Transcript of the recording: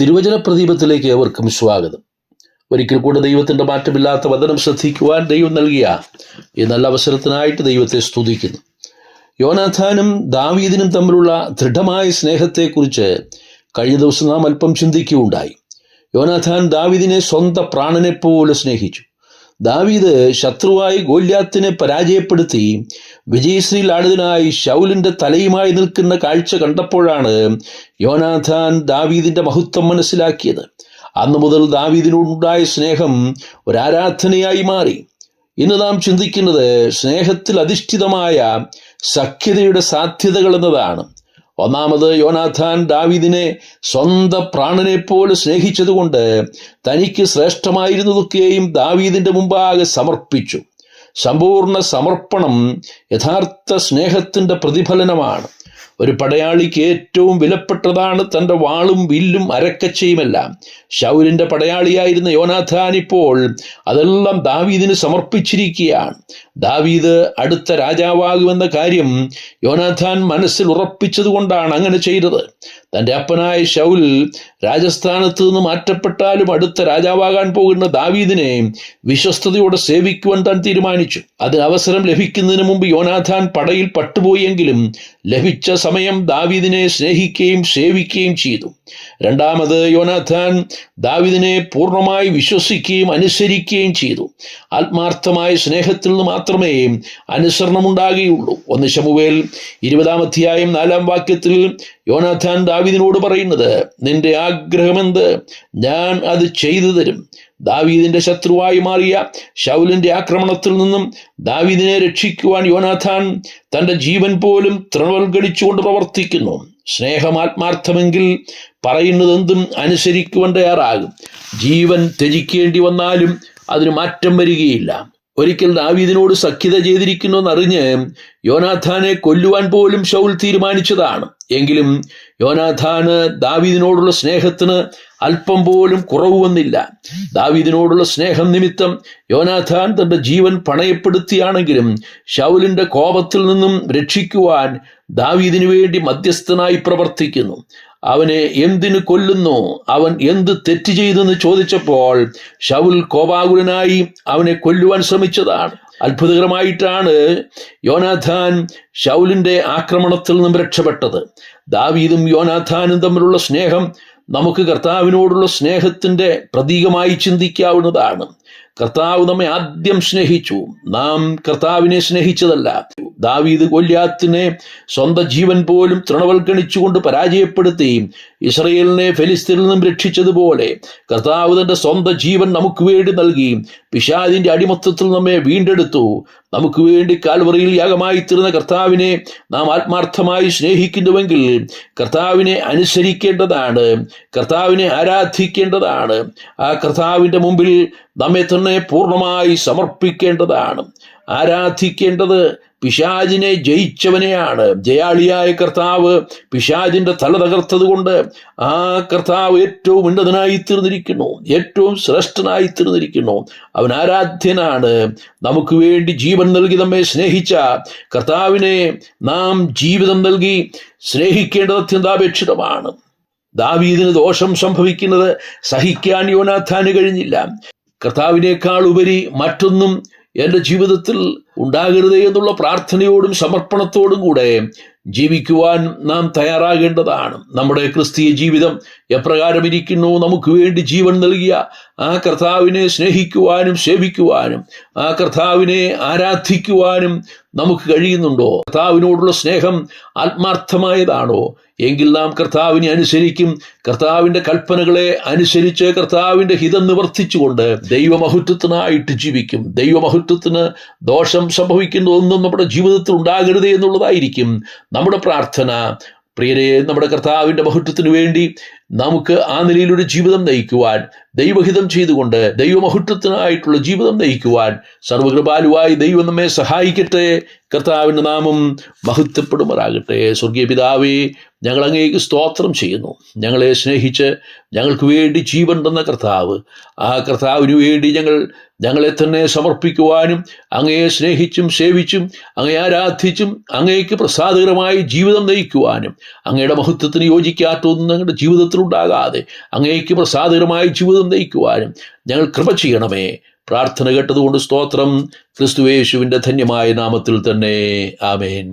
തിരുവചന പ്രദീപത്തിലേക്ക് ഏവർക്കും സ്വാഗതം. ഒരിക്കൽ കൂടെ ദൈവത്തിന്റെ മാറ്റമില്ലാത്ത വചനം ശ്രദ്ധിക്കുവാൻ ദൈവം നൽകിയ ഈ നല്ല അവസരത്തിനായിട്ട് ദൈവത്തെ സ്തുതിക്കുന്നു. യോനാഥാനും ദാവീദിനും തമ്മിലുള്ള ദൃഢമായ സ്നേഹത്തെക്കുറിച്ച് കഴിഞ്ഞ ദിവസം നാം അല്പം ചിന്തിക്കുകയുണ്ടായി. യോനാഥാൻ ദാവീദിനെ സ്വന്തം പ്രാണനെപ്പോലെ സ്നേഹിച്ചു. ദാവീദ് ശത്രുവായി ഗോല്യാത്തിനെ പരാജയപ്പെടുത്തി വിജയശ്രീ ലാളിതനായി തലയുമായി നിൽക്കുന്ന കാഴ്ച കണ്ടപ്പോഴാണ് യോനാഥാൻ ദാവീദിന്റെ മഹത്വം മനസ്സിലാക്കിയത്. അന്നു മുതൽ ദാവീദിനോടുണ്ടായ സ്നേഹം ഒരാരാധനയായി മാറി. ഇന്ന് നാം ചിന്തിക്കുന്നത് സ്നേഹത്തിൽ അധിഷ്ഠിതമായ സഖ്യതയുടെ സാധ്യതകൾ എന്നതാണ്. ഒന്നാമത് യോനാഥാൻ ദാവിദിനെ സ്വന്തം പ്രാണനെ പോലെ സ്നേഹിച്ചതുകൊണ്ട് തനിക്ക് ശ്രേഷ്ഠമായിരുന്നതൊക്കെയും ദാവീദിന്റെ മുമ്പാകെ സമർപ്പിച്ചു. സമ്പൂർണ സമർപ്പണം യഥാർത്ഥ സ്നേഹത്തിന്റെ പ്രതിഫലനമാണ്. ഒരു പടയാളിക്ക് ഏറ്റവും വിലപ്പെട്ടതാണ് തന്റെ വാളും വില്ലും അരക്കച്ചയുമെല്ലാം. ഷൗലിന്റെ പടയാളിയായിരുന്ന യോനാഥാൻ ഇപ്പോൾ അതെല്ലാം ദാവീദിന് സമർപ്പിച്ചിരിക്കുകയാണ്. ദാവീദ് അടുത്ത രാജാവാകുമെന്ന കാര്യം യോനാഥാൻ മനസ്സിൽ ഉറപ്പിച്ചതുകൊണ്ടാണ് അങ്ങനെ ചെയ്തത്. തന്റെ അപ്പനായ ഷൗൽ രാജസ്ഥാനത്ത് നിന്ന് മാറ്റപ്പെട്ടാലും അടുത്ത രാജാവാകാൻ പോകുന്ന ദാവീദിനെ വിശ്വസ്തയോടെ സേവിക്കുവാൻ താൻ തീരുമാനിച്ചു. അതിന് അവസരം ലഭിക്കുന്നതിന് മുമ്പ് യോനാഥാൻ പടയിൽ പട്ടുപോയെങ്കിലും ലഭിച്ച സമയം ദാവീദിനെ സ്നേഹിക്കുകയും സേവിക്കുകയും ചെയ്തു. രണ്ടാമത് യോനാഥാൻ ദാവീദിനെ പൂർണമായി വിശ്വസിക്കുകയും അനുസരിക്കുകയും ചെയ്തു. ആത്മാർത്ഥമായ സ്നേഹത്തിൽ നിന്ന് മാത്രമേ അനുസരണമുണ്ടാകുകയുള്ളൂ. ഒന്ന് ശമുവേൽ ഇരുപതാം അധ്യായം നാലാം വാക്യത്തിൽ യോനാഥാൻ ദാവീദിനോട് പറയുന്നത് നിന്റെ ആഗ്രഹമെന്ത്? ഞാൻ അത് ചെയ്തു തരും. ദാവീദിന്റെ ശത്രുവായി മാറിയ ഷൗലിന്റെ ആക്രമണത്തിൽ നിന്നും ദാവീദിനെ രക്ഷിക്കുവാൻ യോനാഥാൻ തന്റെ ജീവൻ പോലും തൃണവൽഗണിച്ചുകൊണ്ട് പ്രവർത്തിക്കുന്നു. സ്നേഹം ആത്മാർത്ഥമെങ്കിൽ പറയുന്നതെന്തും അനുസരിക്കുവാൻ തയ്യാറാകും. ജീവൻ ത്യജിക്കേണ്ടി വന്നാലും അതിന് മാറ്റം വരികയില്ല. ഒരിക്കൽ ദാവീദിനോട് സഖ്യത ചെയ്തിരിക്കുന്നുവെന്നറിഞ്ഞ് യോനാഥാനെ കൊല്ലുവാൻ പോലും ഷൗൽ തീരുമാനിച്ചതാണ്. എങ്കിലും യോനാഥാന് ദാവീദിനോടുള്ള സ്നേഹത്തിന് അല്പം പോലും കുറവ് വന്നില്ല. ദാവീദിനോടുള്ള സ്നേഹം നിമിത്തം യോനാഥാൻ തന്റെ ജീവൻ പണയപ്പെടുത്തിയാണെങ്കിലും ഷൗലിന്റെ കോപത്തിൽ നിന്നും രക്ഷിക്കുവാൻ ദാവീദിനു വേണ്ടി മധ്യസ്ഥനായി പ്രവർത്തിക്കുന്നു. അവനെ എന്തിനു കൊല്ലുന്നു? അവൻ എന്ത് തെറ്റ് ചെയ്തെന്ന് ചോദിച്ചപ്പോൾ ഷൗൽ കോപാകുലനായി അവനെ കൊല്ലുവാൻ ശ്രമിച്ചതാണ്. അത്ഭുതകരമായിട്ടാണ് യോനാഥാൻ ഷൗലിന്റെ ആക്രമണത്തിൽ നിന്നും രക്ഷപ്പെട്ടത്. ദാവീദും യോനാഥാനും തമ്മിലുള്ള സ്നേഹം നമുക്ക് കർത്താവിനോടുള്ള സ്നേഹത്തിന്റെ പ്രതീകമായി ചിന്തിക്കാവുന്നതാണ്. കർത്താവ് നമ്മെ ആദ്യം സ്നേഹിച്ചു. നാം കർത്താവിനെ സ്നേഹിച്ചതല്ല. ദാവീദ് കൊല്യാത്തിനെ സ്വന്തം ജീവൻ പോലും തൃണവൽഗണിച്ചുകൊണ്ട് പരാജയപ്പെടുത്തി ഇസ്രയേലിനെ ഫെലിസ്തീനിൽ നിന്നും രക്ഷിച്ചതുപോലെ കർത്താവ് തന്റെ സ്വന്തം ജീവൻ നമുക്ക് വേണ്ടി നൽകി പിശാദിന്റെ അടിമത്തത്തിൽ നമ്മെ വീണ്ടെടുത്തു. നമുക്ക് വേണ്ടി കാൽവറിയിൽ യാഗമായി തീർന്ന കർത്താവിനെ നാം ആത്മാർത്ഥമായി സ്നേഹിക്കുന്നുവെങ്കിൽ കർത്താവിനെ അനുസരിക്കേണ്ടതാണ്. കർത്താവിനെ ആരാധിക്കേണ്ടതാണ്. ആ കർത്താവിന്റെ മുമ്പിൽ നമ്മെ തന്നെ പൂർണമായി സമർപ്പിക്കേണ്ടതാണ്. ആരാധിക്കേണ്ടത് പിശാജിനെ ജയിച്ചവനെയാണ്. ജയാളിയായ കർത്താവ് പിശാജിന്റെ തല തകർത്തതുകൊണ്ട് ആ കർത്താവ് ഏറ്റവും ഉന്നതനായി തീർന്നിരിക്കുന്നു. ഏറ്റവും ശ്രേഷ്ഠനായി തീർന്നിരിക്കുന്നു. അവൻ ആരാധ്യനാണ്. നമുക്ക് വേണ്ടി ജീവൻ നൽകി നമ്മെ സ്നേഹിച്ച കർത്താവിനെ നാം ജീവിതം നൽകി സ്നേഹിക്കേണ്ടത് അത്യന്താപേക്ഷിതമാണ്. ദാവീദിന് ദോഷം സംഭവിക്കുന്നത് സഹിക്കാൻ യോനാഥാന് കഴിഞ്ഞില്ല. കർത്താവിനേക്കാൾ ഉപരി മറ്റൊന്നും എന്റെ ജീവിതത്തിൽ ഉണ്ടാകരുത് എന്നുള്ള പ്രാർത്ഥനയോടും സമർപ്പണത്തോടും കൂടെ ജീവിക്കുവാൻ നാം തയ്യാറാകേണ്ടതാണ്. നമ്മുടെ ക്രിസ്തീയ ജീവിതം എപ്രകാരം ഇരിക്കുന്നു നമുക്ക് വേണ്ടി ജീവൻ നൽകിയ ആ കർത്താവിനെ സ്നേഹിക്കുവാനും സേവിക്കുവാനും ആ കർത്താവിനെ ആരാധിക്കുവാനും നമുക്ക് കഴിയുന്നുണ്ടോ? കർത്താവിനോടുള്ള സ്നേഹം ആത്മാർത്ഥമായതാണോ? എങ്കിൽ നാം കർത്താവിനെ അനുസരിക്കും. കർത്താവിന്റെ കൽപ്പനകളെ അനുസരിച്ച് കർത്താവിന്റെ ഹിതം നിവർത്തിച്ചുകൊണ്ട് ദൈവമഹത്വത്തിനായിട്ട് ജീവിക്കും. ദൈവമഹത്വത്തിന് ദോഷം സംഭവിക്കുന്ന ഒന്നും നമ്മുടെ ജീവിതത്തിൽ ഉണ്ടാകരുത് എന്നുള്ളതായിരിക്കും. നമ്മുടെ പ്രാർത്ഥന പ്രിയരെ നമ്മുടെ കർത്താവിന്റെ മഹത്വത്തിന് വേണ്ടി നമുക്ക് ആ നിലയിലൊരു ജീവിതം നയിക്കുവാൻ ദൈവഹിതം ചെയ്തുകൊണ്ട് ദൈവമഹത്വത്തിനായിട്ടുള്ള ജീവിതം നയിക്കുവാൻ സർവകൃപാലുവായി ദൈവം നമ്മെ സഹായിക്കട്ടെ. കർത്താവിന്റെ നാമം മഹത്വപ്പെടുമാറാകട്ടെ. സ്വർഗീയ പിതാവേ ഞങ്ങൾ അങ്ങേക്ക് സ്തോത്രം ചെയ്യുന്നു. ഞങ്ങളെ സ്നേഹിച്ച് ഞങ്ങൾക്ക് വേണ്ടി ജീവൻ തന്ന കർത്താവ്. ആ കർത്താവിന് വേണ്ടി ഞങ്ങൾ ഞങ്ങളെ തന്നെ സമർപ്പിക്കുവാനും അങ്ങയെ സ്നേഹിച്ചും സേവിച്ചും അങ്ങയെ ആരാധിച്ചും അങ്ങേക്ക് പ്രസാദകരമായി ജീവിതം നയിക്കുവാനും അങ്ങയുടെ മഹത്വത്തിന് യോജിക്കാത്ത ഒന്നും ഞങ്ങളുടെ ജീവിതത്തിലുണ്ടാകാതെ അങ്ങേക്ക് പ്രസാദകരമായി ജീവിതം നയിക്കുവാനും ഞങ്ങൾ കൃപ ചെയ്യണമേ. പ്രാർത്ഥന കേട്ടതുകൊണ്ട് സ്തോത്രം. ക്രിസ്തുവേശുവിന്റെ ധന്യമായ നാമത്തിൽ തന്നെ. ആമേൻ.